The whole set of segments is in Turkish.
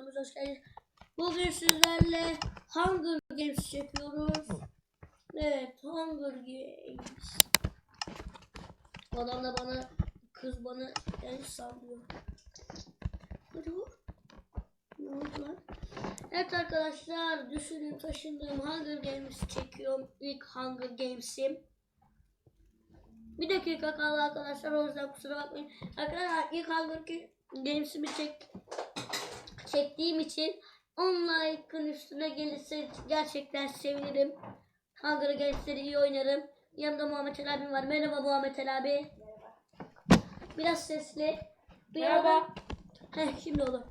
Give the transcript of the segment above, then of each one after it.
videomuza hoş geldiniz. Bugün sizlerle Hunger Games yapıyoruz. Evet Hunger Games. Adam da bana kız bana el sallıyor. Ne oldu lan? Evet arkadaşlar düşünün taşındığım Hunger Games çekiyorum. İlk Hunger Games'im. Bir dakika kaldı arkadaşlar o yüzden kusura bakmayın. Arkadaşlar ilk Hunger Games'imi çek çektiğim için 10 like'ın üstüne gelirse gerçekten sevinirim. Hunger Games'leri iyi oynarım. Yanımda Muhammed El abim var. Merhaba Muhammed El abi. Biraz sesli. Merhaba. Heh şimdi olur.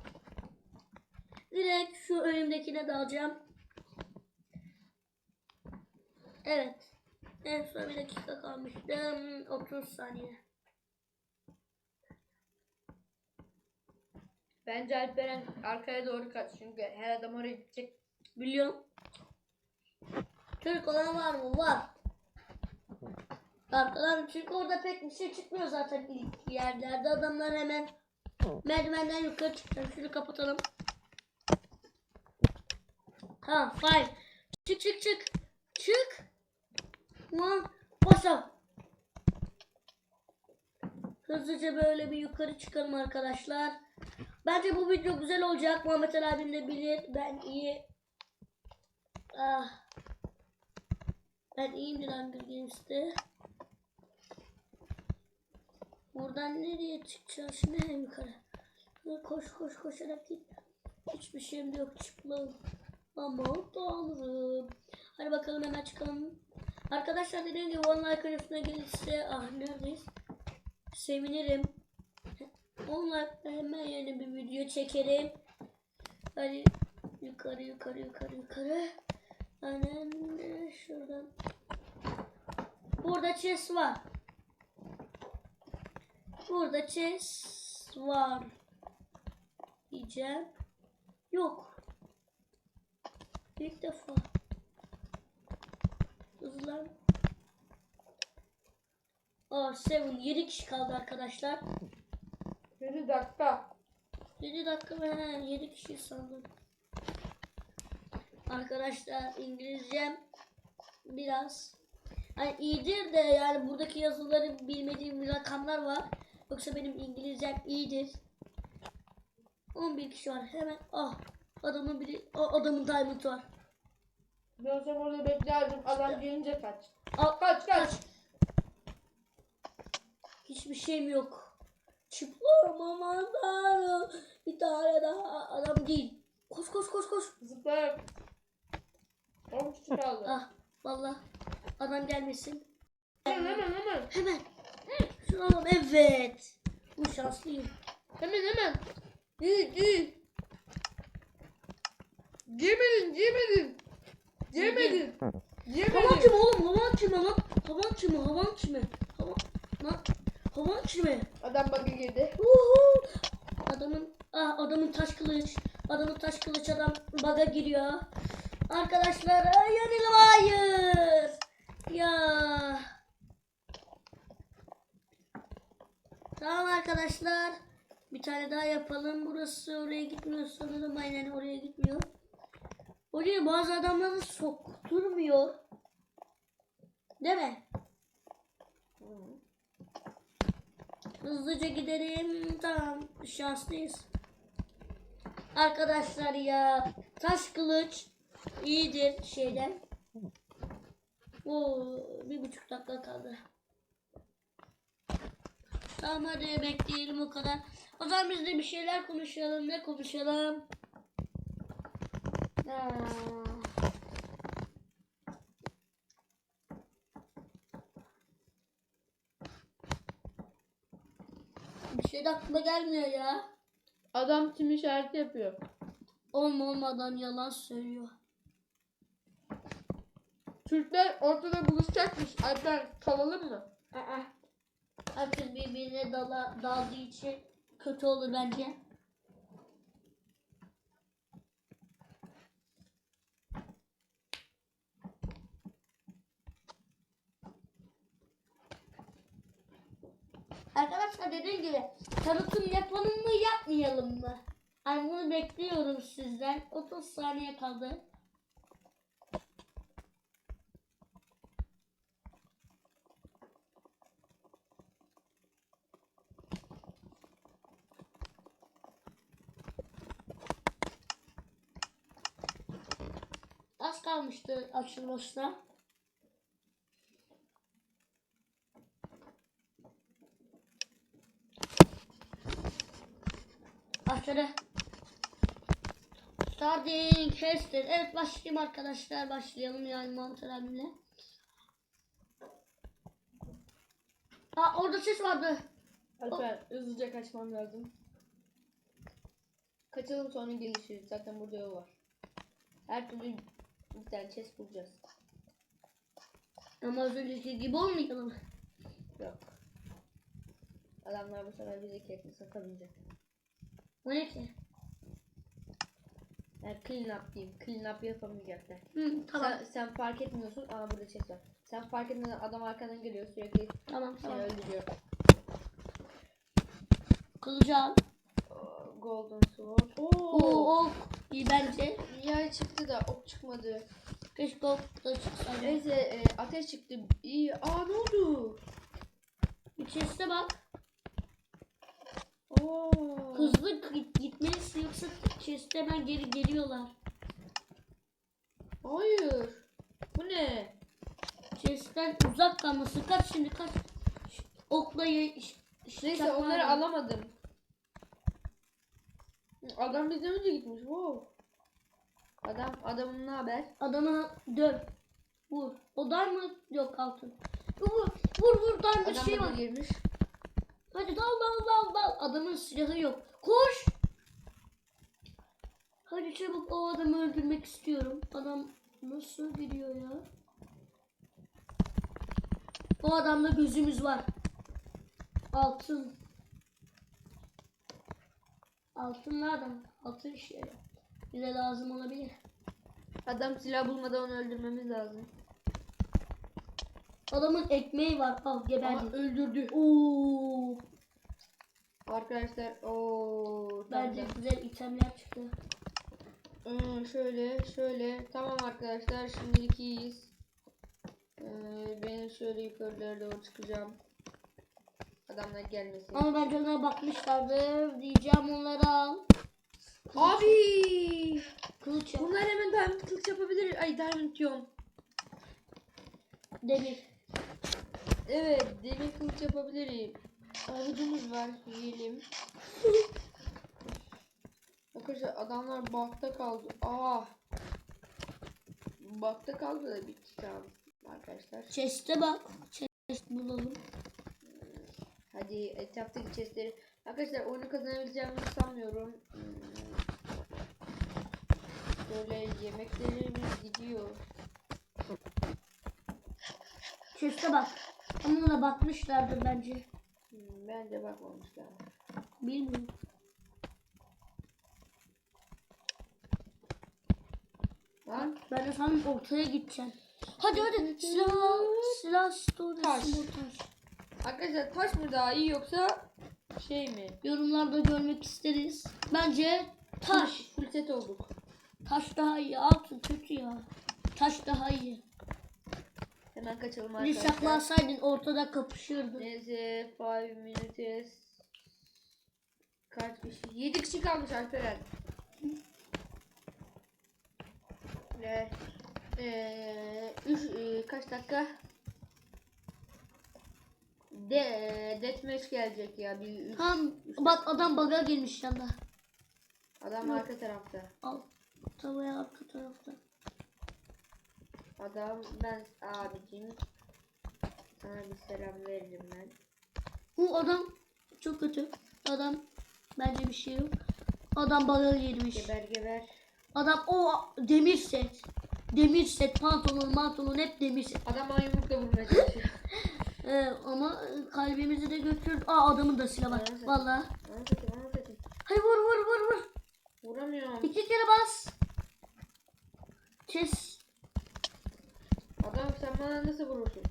Direkt şu önümdekine dalacağım. Evet. En son bir dakika kalmıştım. 30 saniye. Bence Alperen arkaya doğru kaç çünkü her adam oraya gidecek. Biliyorum. Türk olan var mı? Var. Arkadan çünkü orada pek bir şey çıkmıyor zaten ilk yerlerde. Adamlar hemen merdivenden yukarı çıkıyor. Şunu kapatalım. Tamam fine. Çık çık çık. Çık. One. Basa. Hızlıca böyle bir yukarı çıkalım arkadaşlar. Bence bu video güzel olacak. Muhammed Ali abim de bilir. Ben iyi Ah. Ben iyiyimdir Hunger Games'te. Buradan nereye çıkacağız şimdi en yukarı. Koş koş koşarak git. Hiçbir şeyim yok çıplağım. Ama tanrım. Hadi bakalım hemen çıkalım. Arkadaşlar dediğim gibi one like üstüne gelirse ah neredeyiz? Sevinirim. 10 like hemen yeni bir video çekerim. Hadi yukarı yukarı yukarı yukarı. Aynen şuradan. Burada chest var. Burada chest var. Diyeceğim. Yok. İlk defa. Hızlan. Aa, seven 7 kişi kaldı arkadaşlar. 7 dakika. 7 dakika ve 7 kişi sandım. Arkadaşlar İngilizcem biraz yani iyidir de yani buradaki yazıları bilmediğim rakamlar var. Yoksa benim İngilizcem iyidir. 11 kişi var. Hemen ah adamın biri o adamın diamond var. Ben o zaman orada beklerdim. Adam gelince kaç. Al, Kaç kaç. Hiçbir şeyim yok. Çıplağım aman tanrım. Bir tane daha adam değil. Koş koş koş koş. Zıplayarak. 10 kişi kaldı. Ah vallahi adam gelmesin. Hemen hemen hemen. Hemen. Şunu alalım. Evet. Bu şanslıyım. Hemen hemen. İyi iyi. Yemedin yemedin. Yemedin. Havan Yemedin. kimi oğlum? Havan kimi lan? Havan kimi? Havan kimi? Havan, lan, havan kimi? Adam bug'a girdi. Uhu. Adamın ah adamın taş kılıç. Adamın taş kılıç adam baga giriyor. Arkadaşlar yanılım hayır. Ya. Tamam arkadaşlar. Bir tane daha yapalım. Burası oraya gitmiyor sanırım. Aynen oraya gitmiyor. Oraya bazı adamları sokturmuyor. Değil mi? Hızlıca gidelim. Tamam. Şanslıyız. Arkadaşlar ya. Taş kılıç iyidir şeyden. Oo, bir buçuk dakika kaldı. Tamam hadi bekleyelim o kadar. O zaman biz de bir şeyler konuşalım. Ne konuşalım? Ha. Bir şey de aklıma gelmiyor ya. Adam tim işareti yapıyor. Olma olmadan yalan söylüyor. Türkler ortada buluşacakmış. Alper kalalım mı? Aa. Herkes birbirine dala, daldığı için kötü olur bence. Arkadaşlar dediğim gibi tanıtım yapalım mı yapmayalım mı? Ay bunu bekliyorum sizden. 30 saniye kaldı. Az kalmıştı açılmasına. Starting Hester. Evet başlayayım arkadaşlar. Başlayalım yani Mantar abimle. Aa orada ses vardı. Alper hızlıca kaçmam lazım. Kaçalım sonra gelişiriz. Zaten burada yol var. Her türlü bir tane chest bulacağız. Ama az önceki gibi olmayalım. Yok. Adamlar bu sefer bizi ketini satabilecek. O ne ki? Yani clean up diyeyim. Clean up yapamayacaklar. Hı, tamam. Sen, sen fark etmiyorsun. Aa burada chest var. Sen fark etmeden adam arkadan geliyor sürekli Tamam seni tamam. öldürüyor. Aa, Golden sword. Oo. Oo ok. İyi bence. Yay çıktı da ok çıkmadı. Keşke ok da çıksaydı. Neyse e, ateş çıktı. İyi. Aa ne oldu? Chest'e bak. Oo. Hızlı git- gitmelisin yoksa chest'e hemen geri geliyorlar. Hayır. Bu ne? Chest'ten uzak kalması. Kaç şimdi kaç. Okla Neyse onları al. alamadım. Adam bizden önce gitmiş. Wow. Adam adamın ne haber? Adamı döv. Vur. O dar mı? Yok altın. Vur vur vur dar bir Adam şey var. girmiş. Hadi dal dal dal dal. Adamın silahı yok. Koş. Hadi çabuk o adamı öldürmek istiyorum. Adam nasıl gidiyor ya? O adamda gözümüz var. Altın. Altın nereden? Altın şey. Bize lazım olabilir. Adam silah bulmadan onu öldürmemiz lazım. Adamın ekmeği var. Al Aa, geberdi. öldürdü. Oo. Arkadaşlar ooo. Bence güzel itemler çıktı. Hmm, şöyle şöyle. Tamam arkadaşlar şimdilik iyiyiz. Ee, ben şöyle yukarılara doğru çıkacağım. Adamlar gelmesin. Ama bence ona bakmışlardır. Diyeceğim onları al. Abi! Kılıç yap. Bunlar hemen diamond kılıç yapabilir. Ay diamond diyorum. Demir. Evet demir kılıç yapabilirim. Avucumuz var yiyelim. Arkadaşlar adamlar bakta kaldı. Aa. Bakta kaldı da bitti tamam arkadaşlar. Chest'e bak. Chest bulalım. Hadi etraftaki chestleri. Arkadaşlar oyunu kazanabileceğimizi sanmıyorum. Böyle yemeklerimiz gidiyor. Chest'e bak. Ama ona bakmışlardır bence. Hmm, bence bakmamışlar. Bilmiyorum. Lan Ben de sanırım ortaya gideceğim. Hadi hadi. Silah, silah story, Taş. sabotaj. arkadaşlar taş mı daha iyi yoksa şey mi? Yorumlarda görmek isteriz. Bence taş. Full set olduk. Taş daha iyi. Altın kötü ya. Taş daha iyi. Hemen kaçalım Bir arkadaşlar. saklasaydın ortada kapışırdın. Neyse 5 minutes. Kaç kişi? 7 kişi kalmış Alperen. Evet. Ee, üç, e, kaç dakika? De, deathmatch gelecek ya. Bir üç, Tam bak adam baga girmiş yanda. Adam arka tarafta. Al. Tavaya arka tarafta. Adam ben abicim. Sana bir selam veririm ben. Bu adam çok kötü. Adam bence bir şey yok. Adam baga girmiş. Geber geber. Adam o demir set. Demir set pantolon pantolon hep demir set. Adam yumrukla vurmaya çalışıyor. Ee, ama kalbimizi de götürdü. Aa adamın da silah var. Valla. Bana satayım bana satayım. Hay vur vur vur vur. Vuramıyorum. İki kere bas. Kes. Bana nasıl vurursun?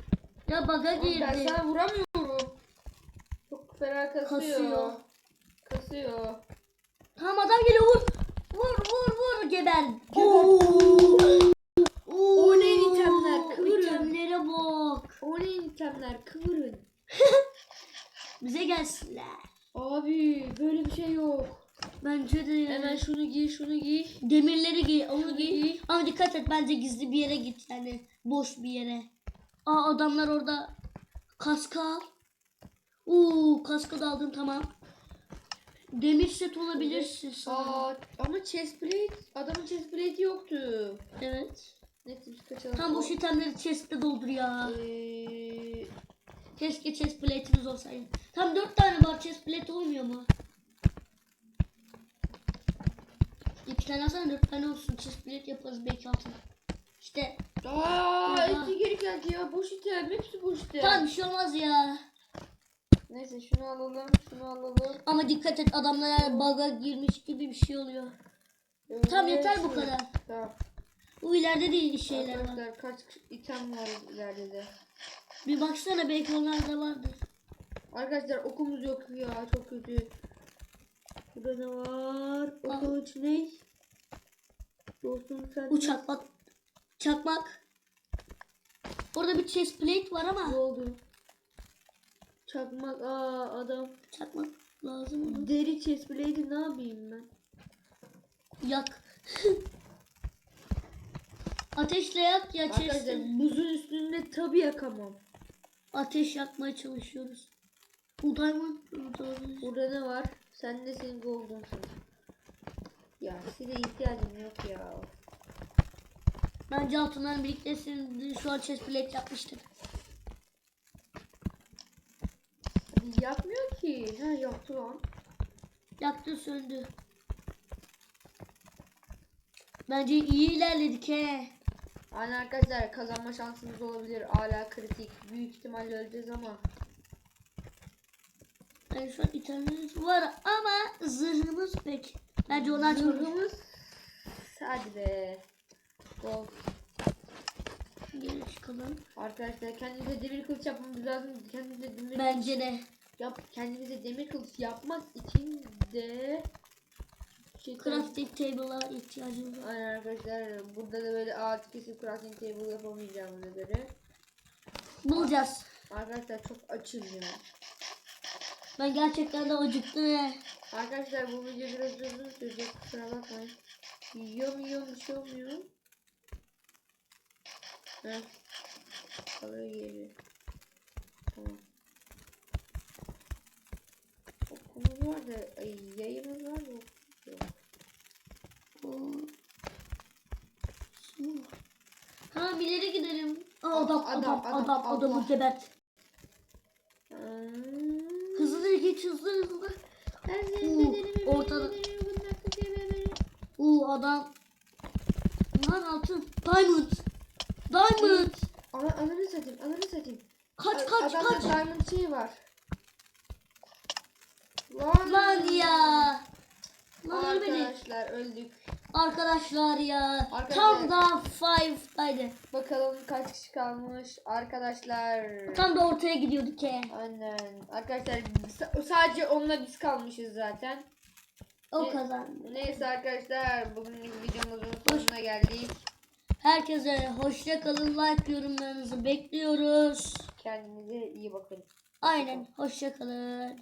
Ya baga Oğlum Ben girdi. sana vuramıyorum. Çok fena kasıyor. Kasıyor. Kasıyor. Tamam adam geliyor. Vur vur vur geber. O ne itemler, kıvırın. İtemlere bak. O ne itemler kıvırın. Bize gelsinler. Abi böyle bir şey yok. Bence de Hemen şunu giy şunu giy. demirleri giy onu giy. giy. Ama dikkat et bence gizli bir yere git yani boş bir yere. Aa adamlar orada kaska al. Uuu kaska da aldın tamam. Demir set olabilirsin sana. Aa, ama chestplate adamın chestplate yoktu. Evet. Neyse biz kaçalım. Tam boş itemleri chest'te doldur ya. Ee, Keşke chest plate'iniz olsaydı. Tam dört tane var chest plate olmuyor mu? İki tane alsana dört tane olsun chest plate yaparız belki altın. İşte Aa, eski geri geldi ya. Boş item. Hepsi boş item. tamam bir şey olmaz ya. Neyse şunu alalım. Şunu alalım. Ama dikkat et adamlar bug'a girmiş gibi bir şey oluyor. Tamam yeter bu kadar. Tamam. Bu ileride de şeyler var. Arkadaşlar kaç item var ileride de. Bir baksana belki onlarda vardır. Arkadaşlar okumuz yok ya. Çok kötü. Burada ne var? Al. Okumuş ne? Dostum sen Uçak bak. Çakmak. Orada bir chest plate var ne ama oldu? Çakmak. Aa adam. çakmak lazım mı? Deri chestplate'i ne yapayım ben? Yak. Ateşle yak ya Arkadaşlar chest'i. buzun üstünde tabi yakamam. Ateş yakmaya çalışıyoruz. Bu diamond burada olabilir. Burada ne var? Sen de senin golden'sın. Ya size ihtiyacım yok ya. Bence altından birliktesin. Şu an chest plate yapmıştır. Hadi Yapmıyor ki. Ha yaptı lan. Yaktı söndü. Bence iyi ilerledik he. Aynen arkadaşlar kazanma şansımız olabilir. Hala kritik. Büyük ihtimalle öleceğiz ama. Yani şu an itemlerimiz var ama zırhımız pek. Bence onu açmalıyız. Zırhımız. Hadi be. Gol. Geri çıkalım. Arkadaşlar kendimize demir kılıç yapmamız lazım. Kendimize demir Bence de. yap kendimize demir kılıç yapmak için de şey Crafting table'a ihtiyacımız var. Aynen arkadaşlar burada da böyle ağaç kesip crafting table yapamayacağımına göre Bulacağız. arkadaşlar çok açım ya. Ben gerçekten de acıktım he. Arkadaşlar bu video biraz uzun sürecek kusura bakmayın. Yiyorum yiyorum bir şey olmuyor. Heh. Kalıyor geri. Tamam. Okumuz var da ay, yayımız var da yok. Su. Tamam ileri gidelim. Aa, adam, adam, Adam, adam, adam, adamı gebert. Hmm. Hızlı geç hızlı hızlı. Ben Oo, senin bedenimi ortada. Oo adam. Lan altın. Diamond. Diamond. Ana, ananı satayım, ananı satayım. Kaç kaç adamda kaç. diamond şeyi var. Lan, Lan ya. Lan ölmedi. Arkadaşlar öldük. Arkadaşlar ya. Arkadaşlar. Tam da five'daydı. Bakalım kaç kişi kalmış arkadaşlar. Tam da ortaya gidiyorduk he. Aynen. Arkadaşlar sa- sadece onunla biz kalmışız zaten. O Ne- kazandı. Neyse arkadaşlar bugünkü videomuzun sonuna geldik. Herkese hoşça kalın. Like yorumlarınızı bekliyoruz. Kendinize iyi bakın. Aynen hoşça kalın.